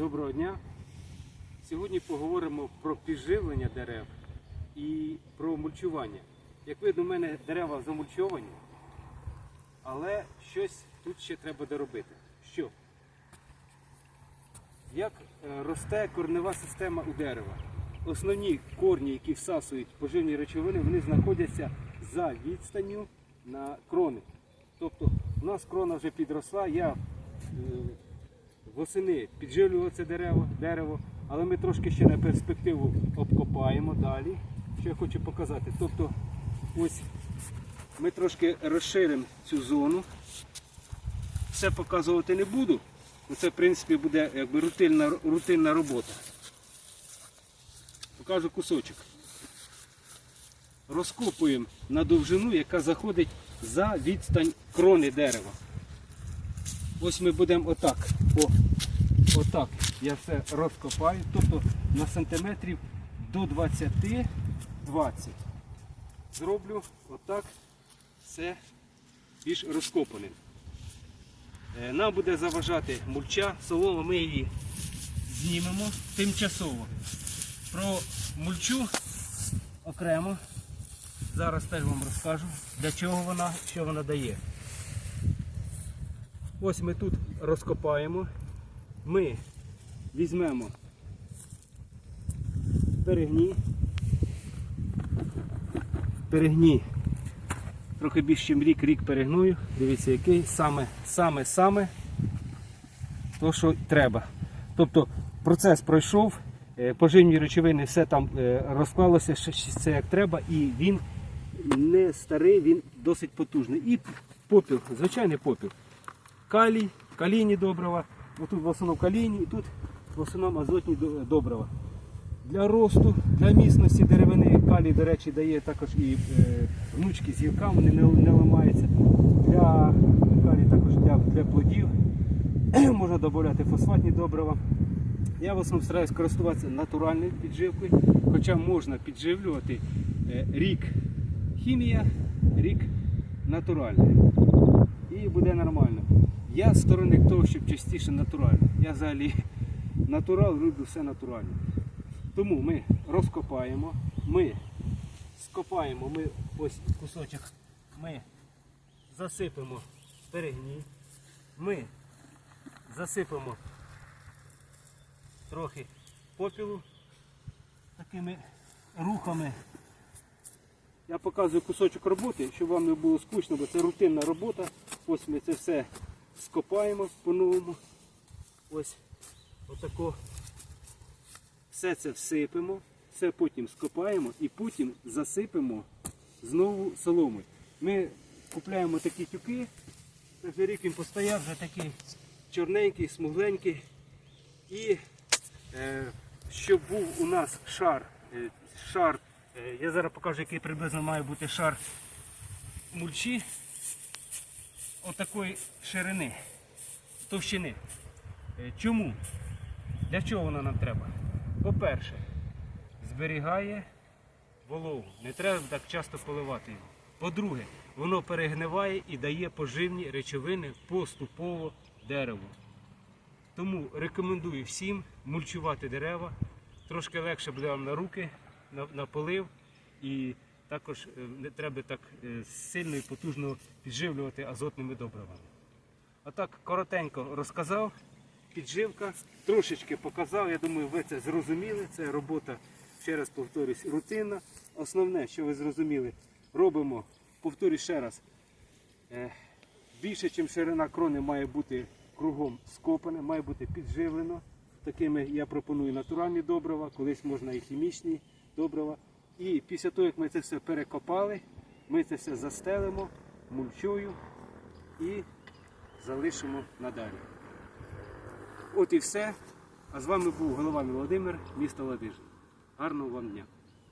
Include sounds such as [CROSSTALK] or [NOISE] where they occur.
Доброго дня. Сьогодні поговоримо про підживлення дерев і про мульчування. Як видно, у мене дерева замульчовані, але щось тут ще треба доробити. Що? Як е, росте корнева система у дерева? Основні корні, які всасують поживні речовини, вони знаходяться за відстанню на крони. Тобто у нас крона вже підросла, я е, восени підживлював це дерево, дерево, але ми трошки ще на перспективу обкопаємо далі. Що я хочу показати. Тобто ось ми трошки розширимо цю зону. Все показувати не буду. Це в принципі буде якби рутинна, рутинна робота. Покажу кусочок. Розкопуємо на довжину, яка заходить за відстань крони дерева. Ось ми будемо отак. О, отак я все розкопаю. Тобто на сантиметрів до 20-20. Зроблю отак все більш розкопаним. Е, Нам буде заважати мульча, солома, ми її знімемо тимчасово. Про мульчу окремо. Зараз теж вам розкажу, для чого вона, що вона дає. Ось ми тут розкопаємо. Ми візьмемо перегні. Перегні. Трохи більше, ніж рік, рік перегную. Дивіться, який саме, саме, саме то, що треба. Тобто процес пройшов, е, поживні речовини, все там е, розклалося, все як треба, і він не старий, він досить потужний. І попіл, звичайний попіл. Калій, калійні добрива. Тут в основному калійні і тут в основному азотні до- добрива. Для росту, для міцності деревини калій, до речі, дає також і е, внучки з гілками, вони не, не ламаються. Для калій також для, для плодів. [CLEARS THROAT] Можна додати фосфатні добрива. Я в основному стараюсь користуватися натуральною підживкою, хоча можна підживлювати е, рік хімія, рік натуральний. І буде. Я сторонник того, щоб частіше натурально. Я взагалі натурал люблю все натурально. Тому ми розкопаємо, ми скопаємо, ми ось кусочок, ми засипемо перегні, ми засипемо трохи попілу такими рухами. Я показую кусочок роботи, щоб вам не було скучно, бо це рутинна робота. Ось ми це все скопаємо по-новому. Ось отако. Все це всипемо, все потім скопаємо і потім засипемо знову соломою. Ми купляємо такі тюки. Вже рік він постояв, вже такий чорненький, смугленький. І е, щоб був у нас шар, е, шар, е, я зараз покажу, який приблизно має бути шар мульчі отакої ширини, товщини. Е, Чому? Для чого вона нам треба? По-перше, зберігає вологу. Не треба так часто поливати його. По-друге, воно перегниває і дає поживні речовини поступово дереву. Тому рекомендую всім мульчувати дерева. Трошки легше буде вам на руки, на, на полив. І також е, не треба так е, сильно і потужно підживлювати азотними добривами. Отак коротенько розказав. Підживка, трошечки показав. Я думаю, ви це зрозуміли. Це робота, ще раз повторюсь, рутинна. Основне, що ви зрозуміли, робимо, повторюю ще раз, е, більше, ніж ширина крони, має бути кругом скопане, має бути підживлено. Такими я пропоную натуральні добрива, колись можна і хімічні добрива. І після того, як ми це все перекопали, ми це все застелимо мульчою і залишимо надалі. От і все. А з вами був голова Володимир, місто Ладижин. Гарного вам дня!